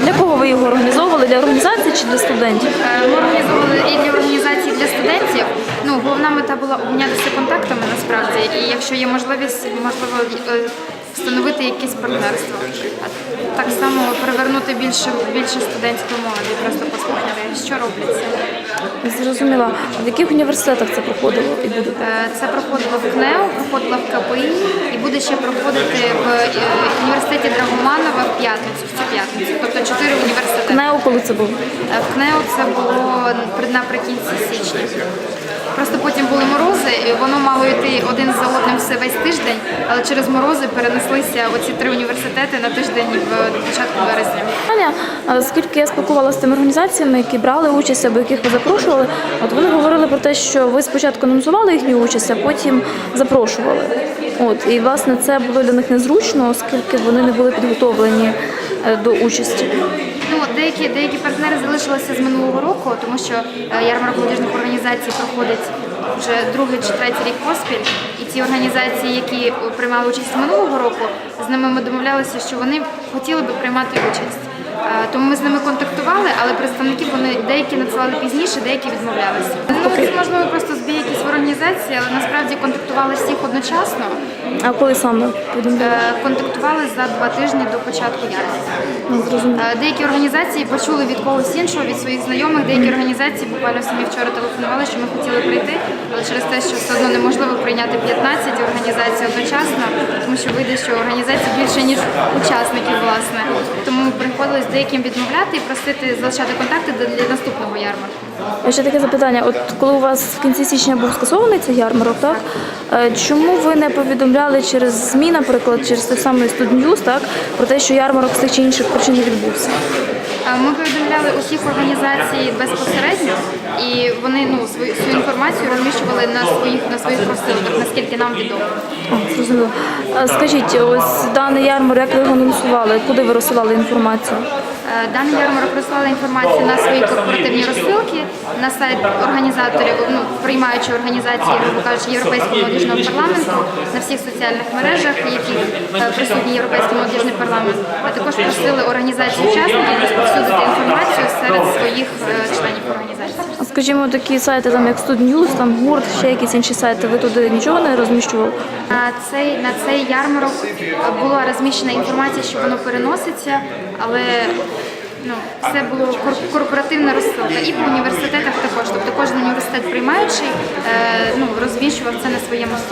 Для кого ви його організовували? Для організації чи для студентів? Е, Ми організовували і для організації і для студентів. Ну, головна мета була обмінятися контактами насправді, і якщо є можливість, можливо, е, встановити якесь партнерство. Так само привернути більше більше студентської молоді, просто послухати, що робляться. Зрозуміла. В яких університетах це проходило і буде? Е, Це проходило в КНЕО, проходило в КПІ і буде ще проходити в університеті Драгоманова в п'ятницю, в цю п'ятницю. Тобто чотири університети. КНЕО, коли це було? Е, В КНЕО це було наприкінці січня. Просто потім були морози, і воно мало йти один за одним все весь тиждень, але через морози перенеслися оці три університети на тиждень в початку а оскільки я спілкувалася з тими організаціями, які брали участь або яких ви запрошували, от вони говорили про те, що ви спочатку анонсували їхню участь, а потім запрошували. От і власне це було для них незручно, оскільки вони не були підготовлені е, до участі. Деякі, деякі партнери залишилися з минулого року, тому що е, ярмарок молодіжних організацій проходить вже другий чи третій рік поспіль. І ті організації, які приймали участь минулого року, з ними ми домовлялися, що вони хотіли би приймати участь. Е, Тому ми з ними контактували, але представників вони деякі надсилали пізніше, деякі відмовлялися. Ну, можливо просто збій якісь в організації, але насправді контактували всіх одночасно. А коли саме? Е, Контактували за два тижні до початку. Не зрозуміло. Е, Деякі організації почули від когось іншого, від своїх знайомих. Деякі організації буквально самі вчора телефонували, що ми хотіли прийти, але через те, що все одно неможливо прийняти 15 організацій одночасно, тому що вийде, що організацій більше ніж учасників, власне. Тому приходилось деяким відмовляти і просити залишати контакти для для наступного ярмарку. Ще таке запитання: от коли у вас в кінці січня був скасований цей ярмарок, так е, чому ви не повідомляли через ЗМІ, наприклад, через той самий Студньюз, так про те, що ярмарок з тих чи інших причин не відбувся? Ми повідомляли усіх організацій безпосередньо, і вони ну свою, свою інформацію розміщували на своїх на своїх розсилках, наскільки нам відомо. О, зрозуміло. А Скажіть, ось даний ярмарок, як ви його анонсували? Куди ви розсилали інформацію? Е, Даний ярмарок розсилали інформацію на свої корпоративні розсилки, на сайт організаторів, ну приймаючої організації, грубо кажучи, Європейського молодіжного парламенту, на всіх соціальних мережах, які е, присутній Європейський молодіжний парламент, а також просили організації учасників розповсюдити інформацію серед своїх е, членів скажімо, такі сайти, там як Студньюз, там гурт, ще якісь інші сайти, ви туди нічого не розміщували? На цей на цей ярмарок була розміщена інформація, що воно переноситься, але ну це було кор- корпоративна розсилка. І по університетах також. Тобто кожен університет приймаючий е, ну розміщував це на своєму сайті.